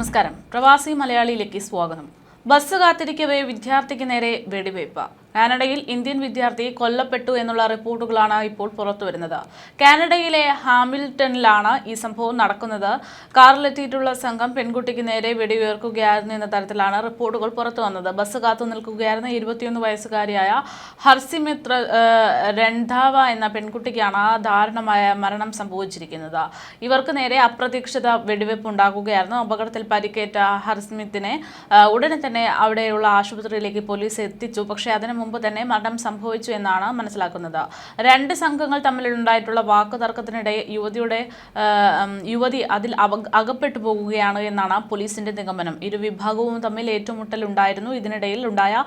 നമസ്കാരം. പ്രവാസി മലയാളിയിലേക്ക് സ്വാഗതം. ബസ് കാത്തിരിക്കവേ വിദ്യാർത്ഥിക്ക് നേരെ വെടിവയ്പ്. കാനഡയിൽ ഇന്ത്യൻ വിദ്യാർത്ഥി കൊല്ലപ്പെട്ടു എന്നുള്ള റിപ്പോർട്ടുകളാണ് ഇപ്പോൾ പുറത്തുവരുന്നത്. കാനഡയിലെ ഹാമിൽട്ടണിലാണ് ഈ സംഭവം നടക്കുന്നത്. കാറിലെത്തിയിട്ടുള്ള സംഘം പെൺകുട്ടിക്ക് നേരെ വെടിയുയർക്കുകയായിരുന്നു എന്ന തരത്തിലാണ് റിപ്പോർട്ടുകൾ പുറത്തു വന്നത്. ബസ് കാത്തു നിൽക്കുകയായിരുന്ന ഇരുപത്തിയൊന്ന് വയസ്സുകാരിയായ ഹർസിമിത്ര രണ്ടാവ എന്ന പെൺകുട്ടിക്കാണ് ദാരുണമായ മരണം സംഭവിച്ചിരിക്കുന്നത്. ഇവർക്ക് നേരെ അപ്രതീക്ഷിത വെടിവെപ്പ് ഉണ്ടാകുകയായിരുന്നു. അപകടത്തിൽ പരിക്കേറ്റ ഹർസ്മിത്തിനെ ഉടനെ തന്നെ അവിടെയുള്ള ആശുപത്രിയിലേക്ക് പോലീസ് എത്തിച്ചു. പക്ഷേ അതിനു മുമ്പ് തന്നെ മരണം സംഭവിച്ചു എന്നാണ് മനസ്സിലാക്കുന്നത്. രണ്ട് സംഘങ്ങൾ തമ്മിലുണ്ടായിട്ടുള്ള വാക്കുതർക്കത്തിനിടെ യുവതിയുടെ യുവതി അതിൽ അകപ്പെട്ടു പോകുകയാണ് എന്നാണ് പോലീസിന്റെ നിഗമനം. ഇരു വിഭാഗവും തമ്മിൽ ഏറ്റുമുട്ടൽ ഉണ്ടായിരുന്നു. ഇതിനിടയിൽ ഉണ്ടായ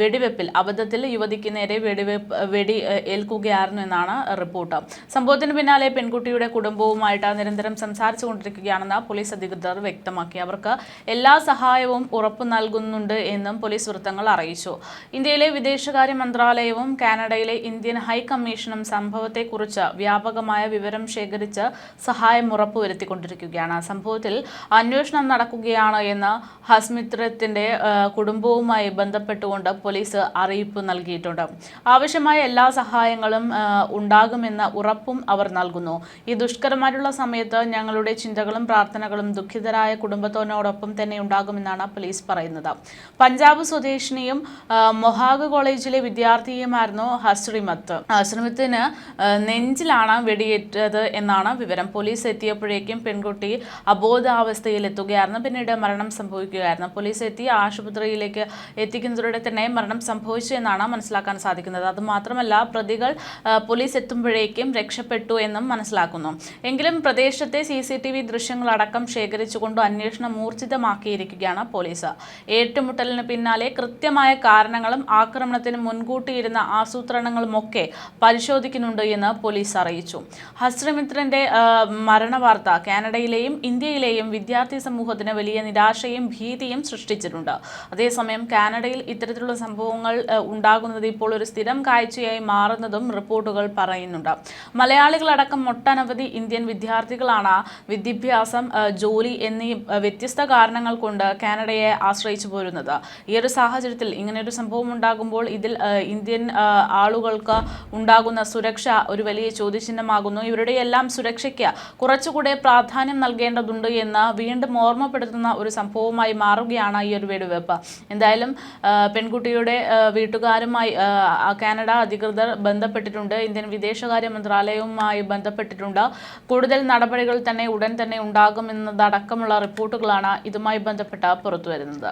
വെടിവെപ്പിൽ അബദ്ധത്തിൽ യുവതിക്ക് നേരെ വെടിവെപ്പ് വെടി ഏൽക്കുകയായിരുന്നു എന്നാണ് റിപ്പോർട്ട്. സംഭവത്തിന് പിന്നാലെ പെൺകുട്ടിയുടെ കുടുംബവുമായിട്ട് നിരന്തരം സംസാരിച്ചു കൊണ്ടിരിക്കുകയാണെന്ന് പോലീസ് അധികൃതർ വ്യക്തമാക്കി. അവർക്ക് എല്ലാ സഹായവും ഉറപ്പു നൽകുന്നുണ്ട് എന്നും പോലീസ് വൃത്തങ്ങൾ അറിയിച്ചു. ഇന്ത്യയിലെ വിദേശകാര്യ മന്ത്രാലയവും കാനഡയിലെ ഇന്ത്യൻ ഹൈക്കമ്മീഷനും സംഭവത്തെക്കുറിച്ച് വ്യാപകമായ വിവരം ശേഖരിച്ച് സഹായം ഉറപ്പുവരുത്തിക്കൊണ്ടിരിക്കുകയാണ്. സംഭവത്തിൽ അന്വേഷണം നടക്കുകയാണ് എന്ന് ഹസ്മിത്രത്തിന്റെ കുടുംബവുമായി ബന്ധപ്പെട്ടുകൊണ്ട് പോലീസ് അറിയിപ്പ് നൽകിയിട്ടുണ്ട്. ആവശ്യമായ എല്ലാ സഹായങ്ങളും ഉണ്ടാകുമെന്ന ഉറപ്പും അവർ നൽകുന്നു. ഈ ദുഷ്കരമായിട്ടുള്ള സമയത്ത് ഞങ്ങളുടെ ചിന്തകളും പ്രാർത്ഥനകളും ദുഃഖിതരായ കുടുംബത്തോടൊപ്പം തന്നെ ഉണ്ടാകുമെന്നാണ് പോലീസ് പറയുന്നത്. പഞ്ചാബ് സ്വദേശിനിയും മൊഹാഗ് കോളേജിലെ വിദ്യാർത്ഥിയുമായിരുന്നു ഹസ്രിമത്ത്. ഹസ്രിമത്തിന് നെഞ്ചിലാണ് വെടിയേറ്റത് എന്നാണ് വിവരം. പോലീസ് എത്തിയപ്പോഴേക്കും പെൺകുട്ടി അബോധാവസ്ഥയിൽ എത്തുകയായിരുന്നു പിന്നീട് മരണം സംഭവിക്കുകയായിരുന്നു. പോലീസ് എത്തി ആശുപത്രിയിലേക്ക് എത്തിക്കുന്നതിലൂടെ തന്നെ മരണം സംഭവിച്ചു എന്നാണ് മനസ്സിലാക്കാൻ സാധിക്കുന്നത്. അത് മാത്രമല്ല പ്രതികൾ പോലീസ് എത്തുമ്പോഴേക്കും രക്ഷപ്പെട്ടു എന്നും മനസ്സിലാക്കുന്നു. എങ്കിലും പ്രദേശത്തെ സി സി ടി വി ദൃശ്യങ്ങളടക്കം ശേഖരിച്ചുകൊണ്ട് അന്വേഷണം ഊർജിതമാക്കിയിരിക്കുകയാണ് പോലീസ്. ഏറ്റുമുട്ടലിന് പിന്നാലെ കൃത്യമായ കാരണങ്ങളും ആക്രമണത്തിന് മുൻകൂട്ടിയിരുന്ന ആസൂത്രണങ്ങളുമൊക്കെ പരിശോധിക്കുന്നുണ്ട് എന്ന് പോലീസ് അറിയിച്ചു. ഹസ്രമിത്രന്റെ മരണവാർത്ത കാനഡയിലെയും ഇന്ത്യയിലെയും വിദ്യാർത്ഥി സമൂഹത്തിന് വലിയ നിരാശയും ഭീതിയും സൃഷ്ടിച്ചിട്ടുണ്ട്. അതേസമയം കാനഡയിൽ ഇത്തരത്തിലുള്ള സംഭവങ്ങൾ ഉണ്ടാകുന്നത് ഇപ്പോൾ ഒരു സ്ഥിരം കാഴ്ചയായി മാറുന്നതും റിപ്പോർട്ടുകൾ പറയുന്നുണ്ട്. മലയാളികളടക്കം ഒട്ടനവധി ഇന്ത്യൻ വിദ്യാർത്ഥികളാണ് വിദ്യാഭ്യാസം ജോലി എന്നീ വ്യത്യസ്ത കാരണങ്ങൾ കൊണ്ട് കാനഡയെ ആശ്രയിച്ചു പോരുന്നത്. ഈ ഒരു സാഹചര്യത്തിൽ ഇങ്ങനെയൊരു സംഭവം ഉണ്ടാകുമ്പോൾ ഇതിൽ ഇന്ത്യൻ ആളുകൾക്ക് ഉണ്ടാകുന്ന സുരക്ഷ ഒരു വലിയ ചോദ്യചിഹ്നമാകുന്നു. ഇവരുടെ എല്ലാം സുരക്ഷയ്ക്ക് കുറച്ചുകൂടെ പ്രാധാന്യം നൽകേണ്ടതുണ്ട് എന്ന് വീണ്ടും ഓർമ്മപ്പെടുത്തുന്ന ഒരു സംഭവമായി മാറുകയാണ് ഈ ഒരു വെടിവെപ്പ്. എന്തായാലും പെൺകുട്ടിയുടെ വീട്ടുകാരുമായി കാനഡ അധികൃതർ ബന്ധപ്പെട്ടിട്ടുണ്ട്. ഇന്ത്യൻ വിദേശകാര്യ മന്ത്രാലയവുമായി ബന്ധപ്പെട്ടിട്ടുണ്ട്. കൂടുതൽ നടപടികൾ തന്നെ ഉടൻ തന്നെ ഉണ്ടാകുമെന്നതടക്കമുള്ള റിപ്പോർട്ടുകളാണ് ഇതുമായി ബന്ധപ്പെട്ട് പുറത്തുവരുന്നത്.